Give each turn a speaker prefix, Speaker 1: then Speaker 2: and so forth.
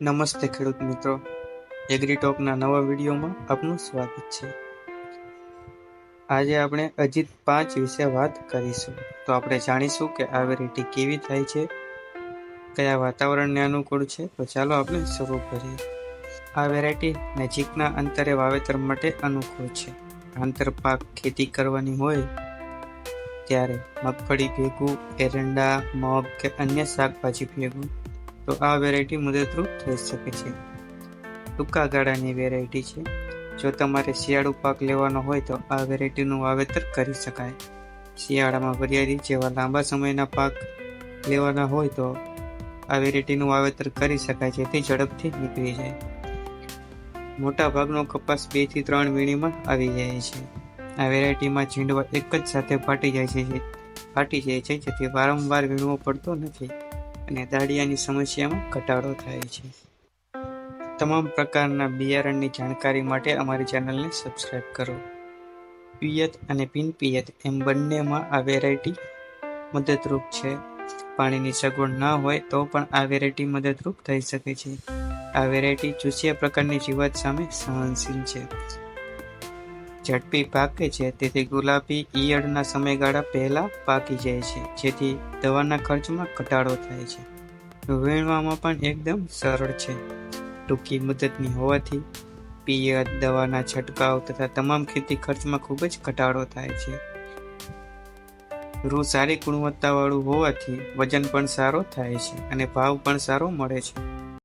Speaker 1: નમસ્તે ખેડૂત મિત્રો. એગ્રીટોકના નવા વિડીયોમાં આપનું સ્વાગત છે. આજે આપણે અજીત પાંચ વિશે વાત કરીશું. તો આપણે જાણીશું કે આ વેરાયટી કેવી થાય છે, કયા વાતાવરણને અનુકૂળ છે. તો ચાલો આપણે શરૂ કરીએ. આ વેરાયટી નજીકના અંતરે વાવેતર માટે અનુકૂળ છે. આંતર પાક ખેતી કરવાની હોય ત્યારે મગફળી ભેગું, એરંડા, મગ કે અન્ય શાકભાજી ભેગું તો આ વેરાયટી મદદરૂપ થઈ શકે છે. ટૂંકા ગાળાની વેરાયટી છે. જો તમારે શિયાળુ પાક લેવાનો હોય તો આ વેરાયટીનું વાવેતર કરી શકાય. શિયાળામાં વરિયાળી જેવા લાંબા સમયના પાક લેવાના હોય તો આ વેરાયટીનું વાવેતર કરી શકાય, જેથી ઝડપથી નીકળી જાય. મોટા ભાગનો કપાસ બેથી ત્રણ વીણીમાં આવી જાય છે. આ વેરાયટીમાં ઝીંડવા એક જ સાથે ફાટી જાય છે ફાટી જાય છે, જેથી વારંવાર વીણવો પડતો નથી. અને દાળિયાની સમસ્યામાં ઘટાડો થાય છે. તમામ પ્રકારના બિયારણની જાણકારી માટે અમારી ચેનલને સબસ્ક્રાઈબ કરો. પિયત અને બિન પિયત એમ બંનેમાં આ વેરાયટી મદદરૂપ છે. પાણીની સગવડ ના હોય તો પણ આ વેરાયટી મદદરૂપ થઈ શકે છે. આ વેરાયટી ચૂસિયા પ્રકારની જીવાત સામે સહનશીલ છે. ઝડપી પાકે છે. તેથી ગુલાબી ઈયળના સમયગાળા પહેલા પાકી જાય છે, જેથી દવાના ખર્ચમાં ઘટાડો થાય છે. વીણવામાં પણ એકદમ સરળ છે. ટૂંકી મુદતની હોવાથી પિયત, દવાના છંટકાવ તથા તમામ ખેતી ખર્ચમાં ખૂબ જ ઘટાડો થાય છે. રૂ સારી ગુણવત્તાવાળું હોવાથી વજન પણ સારો થાય છે અને ભાવ પણ સારો મળે છે.